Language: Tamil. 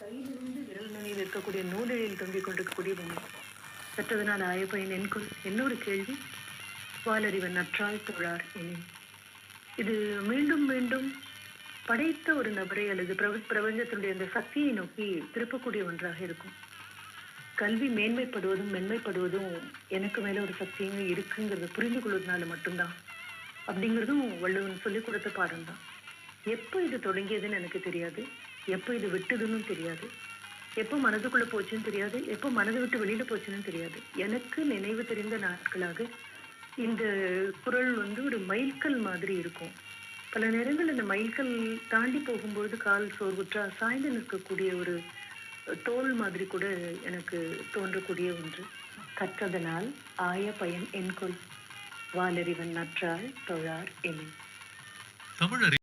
கையிலிருந்து விரல் நுனியில் இருக்கக்கூடிய நூலிழையில் தொங்கிக் கொண்டிருக்கக்கூடிய பொம்மை. சற்றதனால் ஆயப்பையன் என்கொள் என்னொரு கேள்வி? வாலறிவன் நற்றாய் தொழார் எனின். இது மீண்டும் மீண்டும் படைத்த ஒரு நபரை அல்லது பிரப- பிரபஞ்சத்தினுடைய அந்த சக்தியை நோக்கி திருப்பக்கூடிய ஒன்றாக இருக்கும். கல்வி மேன்மைப்படுவதும் மென்மைப்படுவதும் எனக்கு மேலே ஒரு சக்தியுமே இருக்குங்கிறத புரிந்து கொள்வதனால மட்டும்தான். அப்படிங்கிறதும் வள்ளுவன் சொல்லிக் கொடுத்த பாடம் தான் எப்போ இது தொடங்கியதுன்னு எனக்கு தெரியாது. எப்போ இது விட்டதுன்னு தெரியாது. எப்போ மனதுக்குள்ளே போச்சுன்னு தெரியாது. எப்போ மனதை விட்டு வெளியில் போச்சுன்னு தெரியாது. எனக்கு நினைவு தெரிந்த நாட்களாக இந்த குரல் வந்து ஒரு மைல்கல் மாதிரி இருக்கும். பல நேரங்கள் இந்த மைல்கல் தாண்டி போகும்பொழுது கால் சோர்வுற்றா சாய்ந்து நிற்கக்கூடிய ஒரு தோல் மாதிரி கூட எனக்கு தோன்றக்கூடிய ஒன்று. கற்றதனால் ஆய பயன் என்கொள் வாலறிவன் நற்றாள் தொழார் எனின் தமிழறி